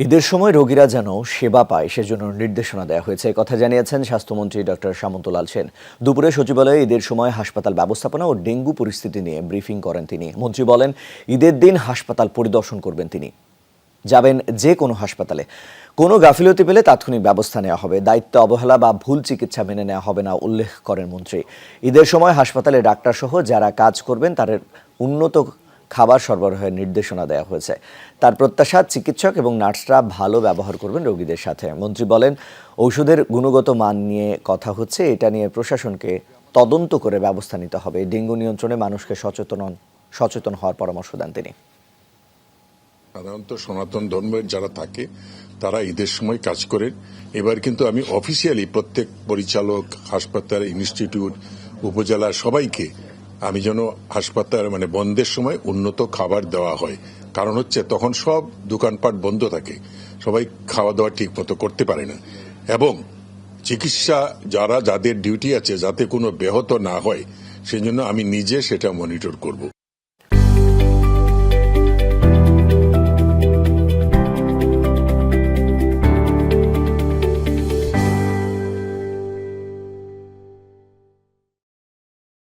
ঈদের সময় রোগীরা যেন সেবা পায়, সেজন্য নির্দেশনা দেওয়া হয়েছে। কথা জানিয়েছেন স্বাস্থ্যমন্ত্রী ডক্টর সামন্তলাল সেন। দুপুরে সচিবালয়ে ঈদের সময় হাসপাতাল ব্যবস্থাপনা ও ডেঙ্গু পরিস্থিতি নিয়ে ব্রিফিং করেন তিনি। মন্ত্রী বলেন, ঈদের দিন হাসপাতাল পরিদর্শন করবেন তিনি। যাবেন যে কোনো হাসপাতালে। কোনো গাফিলতি পেলে তাৎক্ষণিক ব্যবস্থা নেওয়া হবে। দায়িত্ব অবহেলা বা ভুল চিকিৎসা মেনে নেওয়া হবে না, উল্লেখ করেন মন্ত্রী। ঈদের সময় হাসপাতালে ডাক্তারসহ যারা কাজ করবেন, তাদের উন্নত খাবার সরবরাহের নির্দেশনা দেওয়া হয়েছে। তার প্রত্যাশা চিকিৎসক এবং নার্সরা ভালো ব্যবহার করবেন রোগীদের সাথে। মন্ত্রী বলেন, ঔষধের গুণগত মান নিয়ে কথা হচ্ছে, এটা নিয়ে প্রশাসনকে তদন্ত করে ব্যবস্থা নিতে হবে। ডেঙ্গু নিয়ন্ত্রণে মানুষকে সচেতন সচেতন হওয়ার পরামর্শ দেন তিনি। সাধারণত সনাতন ধর্মের যারা থাকে, তারা ঈদের সময় কাজ করেন। এবার কিন্তু আমি অফিসিয়ালি প্রত্যেক পরিচালক, হাসপাতাল, ইনস্টিটিউট, উপজেলা সবাইকে আমি যেন হাসপাতাল মানে বন্ধের সময় উন্নত খাবার দেওয়া হয়। কারণ হচ্ছে তখন সব দোকানপাট বন্ধ থাকে। সবাই খাওয়া দাওয়া ঠিক মতো করতে পারে না। এবং চিকিৎসা যারা, যাদের ডিউটি আছে, যাতে কোনো ব্যাহত না হয়, সেজন্য আমি নিজে সেটা মনিটর করব।